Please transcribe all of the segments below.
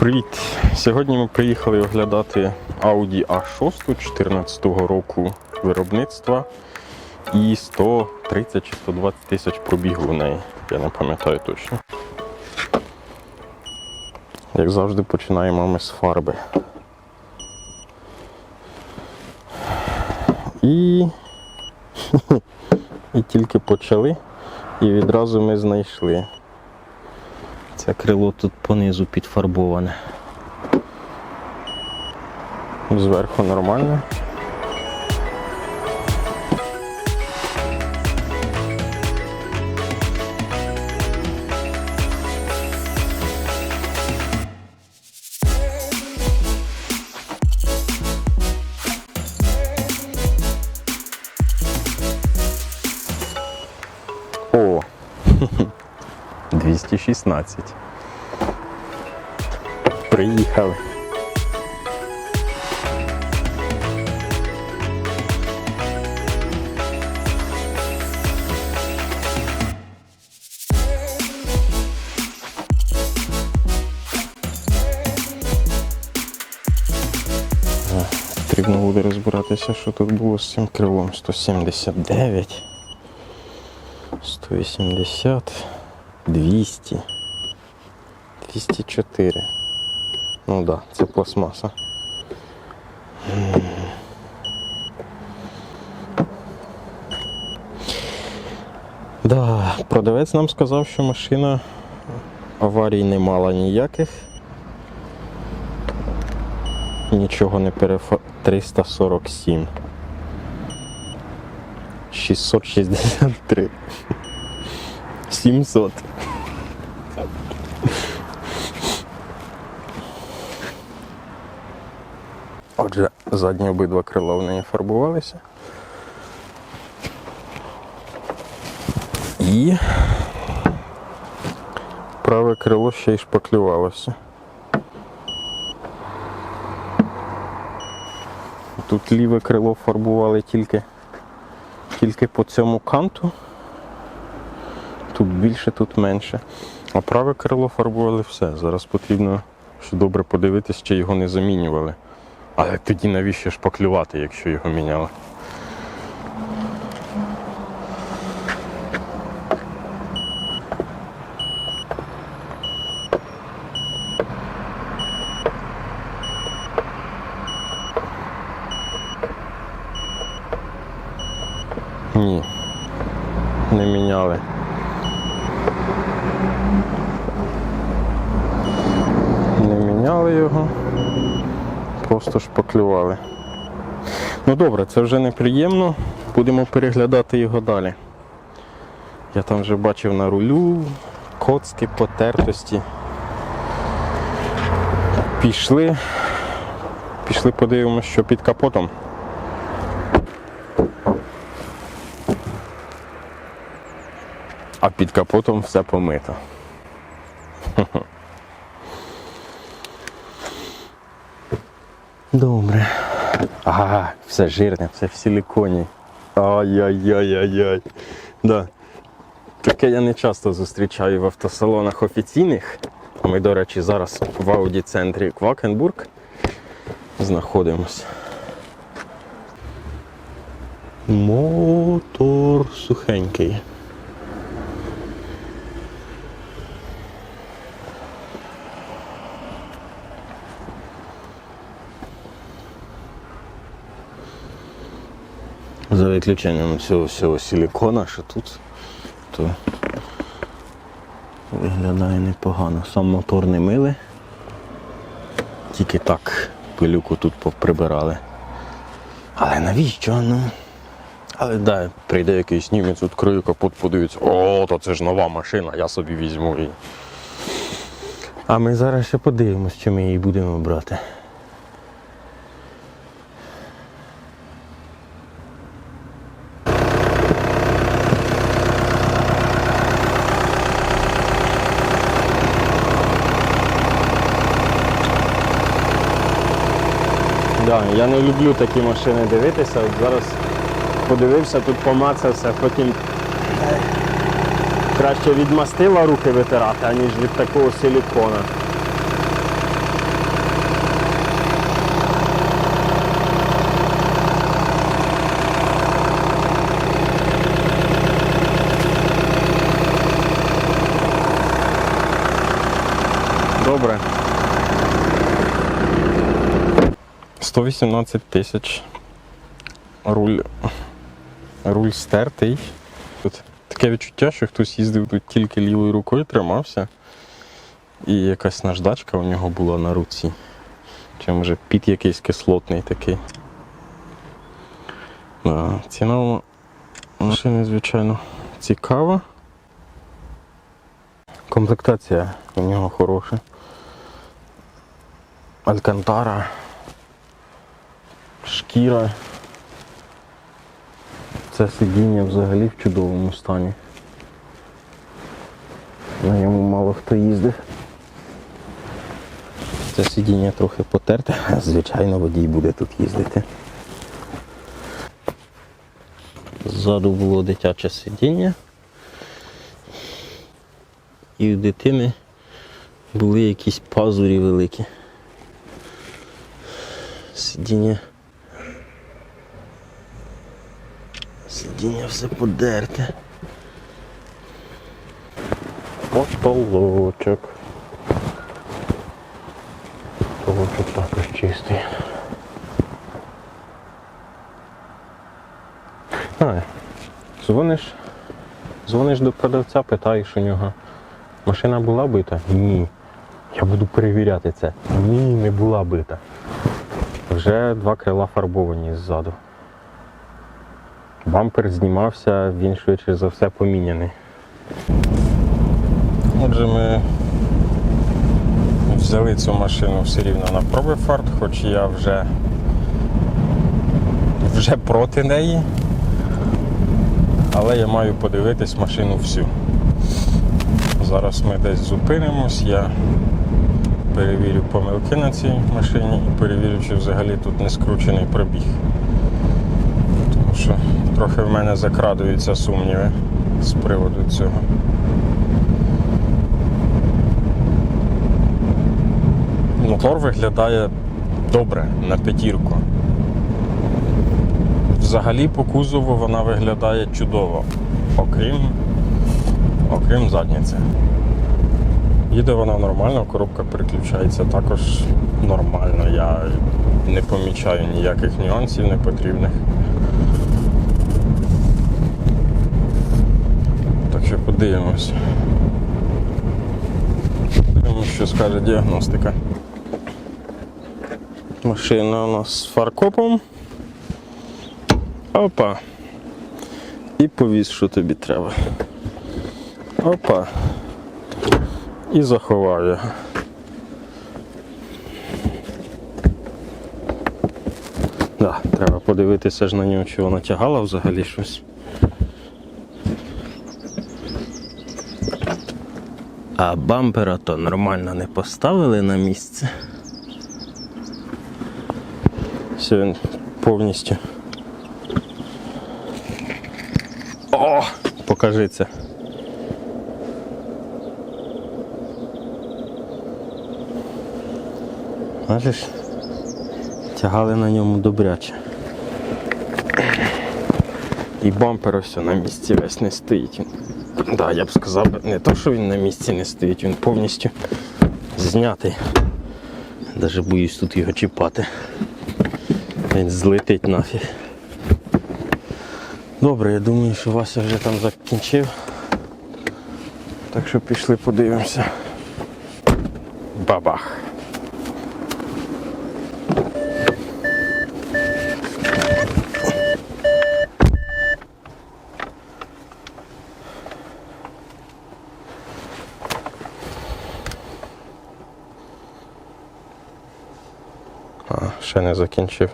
Привіт! Сьогодні ми приїхали оглядати Audi A6 14 року виробництва і 130 чи 120 тисяч пробігу в неї. Я не пам'ятаю точно. Як завжди починаємо ми з фарби. І, і тільки почали, і відразу ми знайшли. Це крило тут понизу підфарбоване. Зверху нормально. 216. Приїхали. Е, Потрібно буде розбиратися, що тут було з цим крилом. 179, 180, 200. 204. Ну да, це пластмаса. Да, продавець нам сказав, що машина аварій не мала ніяких. Нічого не перефа... 347. 663. 700. Отже, задні обидва крила в неї фарбувалися. І праве крило ще й шпаклювалося. Тут ліве крило фарбували тільки, тільки по цьому канту. Більше, тут менше. А праве крило фарбували все. Зараз потрібно ще добре подивитись, чи його не замінювали. Але тоді навіщо шпаклювати, якщо його міняли? Ні, не міняли. Не міняли його просто шпаклювали. Ну добре, це вже неприємно. Будемо переглядати його далі. Я там вже бачив на рулю коцки, потертості. Пішли. Пішли подивимося, що під капотом. А під капотом все помито. Добре. Ага, все жирне, все в силиконі. Ай-яй-яй-яй-яй. Да. Таке я не часто зустрічаю в автосалонах офіційних. Ми, до речі, зараз в ауді-центрі Квакенбург знаходимося. Мотор сухенький. За виключенням цього всього силикона, що тут, то виглядає непогано. Сам мотор не мили. Тільки так пилюку тут поприбирали. Але навіщо? Ну. Але да, прийде якийсь німець, відкриє капот, подивиться, о, то це ж нова машина, я собі візьму її. А ми зараз ще подивимось, чи ми її будемо брати. Да, я не люблю такі машини дивитися. От зараз подивився, тут помацався, потім краще від мастила руки витирати, аніж від такого силікона. добре. 118 тисяч. Руль. Руль стертий. Тут таке відчуття, що хтось їздив тут тільки лівою рукою тримався. І якась наждачка у нього була на руці. Чи може піт якийсь кислотний такий. Да, ціна машини, звичайно, цікава. Комплектація у нього хороша. Алькантара, шкіра. Це сидіння взагалі в чудовому стані. На ньому мало хто їздив. Це сидіння трохи потерте, звичайно водій буде тут їздити. Ззаду було дитяче сидіння. І у дитини були якісь пазурі великі. Сидіння. Сидіння все подерте. Потолочок. Потолочок також чистий. А, дзвониш, дзвониш до продавця, питаєш у нього. Машина була бита? Ні. Я буду перевіряти це. Ні, не була бита. Вже два крила фарбовані ззаду. Бампер знімався, він швидше за все поміняний. Отже, ми взяли цю машину все рівно на пробифарт, хоч я вже, вже проти неї. Але я маю подивитись машину всю. Зараз ми десь зупинимось, я перевірю помилки на цій машині і перевірю, чи взагалі тут не скручений пробіг. Що трохи в мене закрадуються сумніви з приводу цього. Мотор виглядає добре на п'ятірку. Взагалі по кузову вона виглядає чудово, окрім, окрім задніці. Їде вона нормально, коробка переключається також нормально. Я не помічаю ніяких нюансів непотрібних. Що подивимось. Подивимось, що скаже діагностика. Машина у нас з фаркопом. Опа. І повіз, що тобі треба. Опа. І заховав його. Да, треба подивитися ж на нього, чи вона тягала взагалі щось. А бампера то нормально не поставили на місце. Все він повністю. О! Покажи це. Бачиш? Тягали на ньому добряче. І бампер ось на місці весь не стоїть. Да, я б сказав, не то, що він на місці не стоїть, він повністю знятий. Даже боюсь тут його чіпати. Він злетить нафіг. Добре, я думаю, що Вася вже там закінчив. Так що пішли подивимося. Бабах. А, ще не закінчив.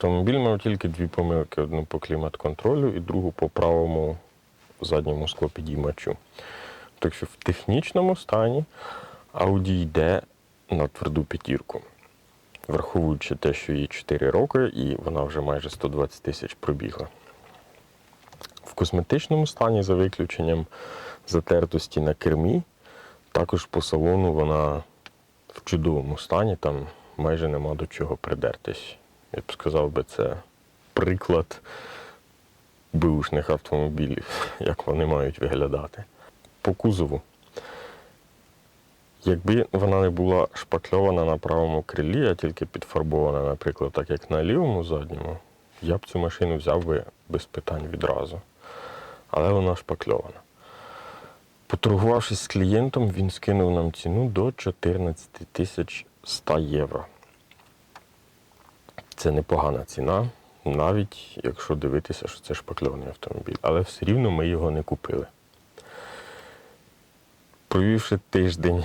Автомобіль мав тільки дві помилки: одну по клімат-контролю і другу по правому задньому склопідіймачу. Так що в технічному стані Audi йде на тверду п'ятірку. враховуючи те, що їй 4 роки, і вона вже майже 120 тисяч пробігла. В косметичному стані, за виключенням затертості на кермі, також по салону вона в чудовому стані, там майже нема до чого придертись. Я б сказав би, це приклад бушних автомобілів, як вони мають виглядати. По кузову. Якби вона не була шпакльована на правому крилі, а тільки підфарбована, наприклад, так як на лівому задньому, я б цю машину взяв би без питань відразу. Але вона шпакльована. Поторгувавшись з клієнтом, він скинув нам ціну до 14 тисяч 100 євро. Це непогана ціна, навіть якщо дивитися, що це шпакльований автомобіль. Але все рівно ми його не купили. Провівши тиждень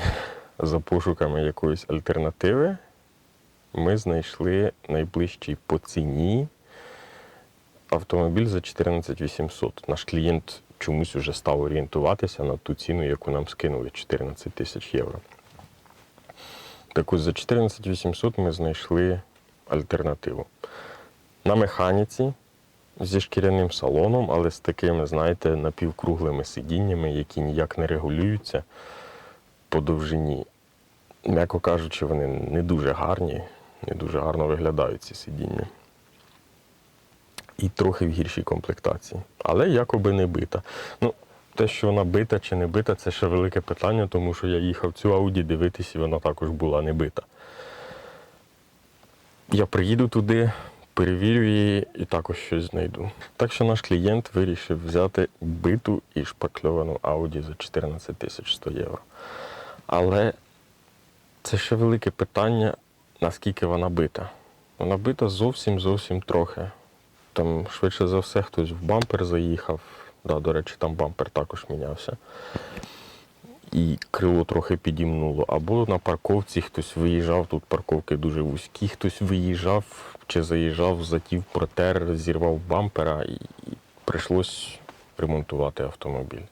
за пошуками якоїсь альтернативи, ми знайшли найближчий по ціні автомобіль за 14 800. Наш клієнт чомусь вже став орієнтуватися на ту ціну, яку нам скинули 14 тисяч євро. Так ось за 14 800 ми знайшли альтернативу. На механіці зі шкіряним салоном, але з такими, знаєте, напівкруглими сидіннями, які ніяк не регулюються по довжині. М'яко кажучи, вони не дуже гарні, не дуже гарно виглядають ці сидіння. І трохи в гіршій комплектації. Але якоби не бита. Ну, те, що вона бита чи не бита, це ще велике питання, тому що я їхав цю Ауді дивитися, і вона також була не бита. Я приїду туди, перевірю її і також щось знайду. Так що наш клієнт вирішив взяти биту і шпакльовану Audi за 14 тисяч 100 євро. Але це ще велике питання, наскільки вона бита. Вона бита зовсім зовсім трохи. Там, швидше за все, хтось в бампер заїхав. Да, до речі, там бампер також мінявся. І крило трохи підімнуло. Або на парковці хтось виїжджав, тут парковки дуже вузькі, хтось виїжджав чи заїжджав, затів протер, зірвав бампера і, прийшлось ремонтувати автомобіль.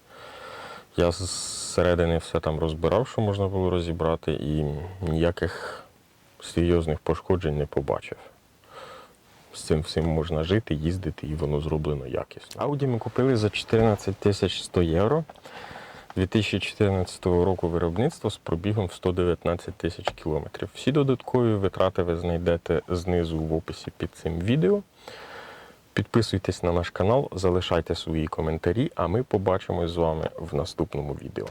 Я зсередини все там розбирав, що можна було розібрати, і ніяких серйозних пошкоджень не побачив. З цим всім можна жити, їздити, і воно зроблено якісно. Ауді ми купили за 14 тисяч 100 євро. 2014 року виробництва з пробігом в 119 тисяч кілометрів. Всі додаткові витрати ви знайдете знизу в описі під цим відео. Підписуйтесь на наш канал, залишайте свої коментарі, а ми побачимось з вами в наступному відео.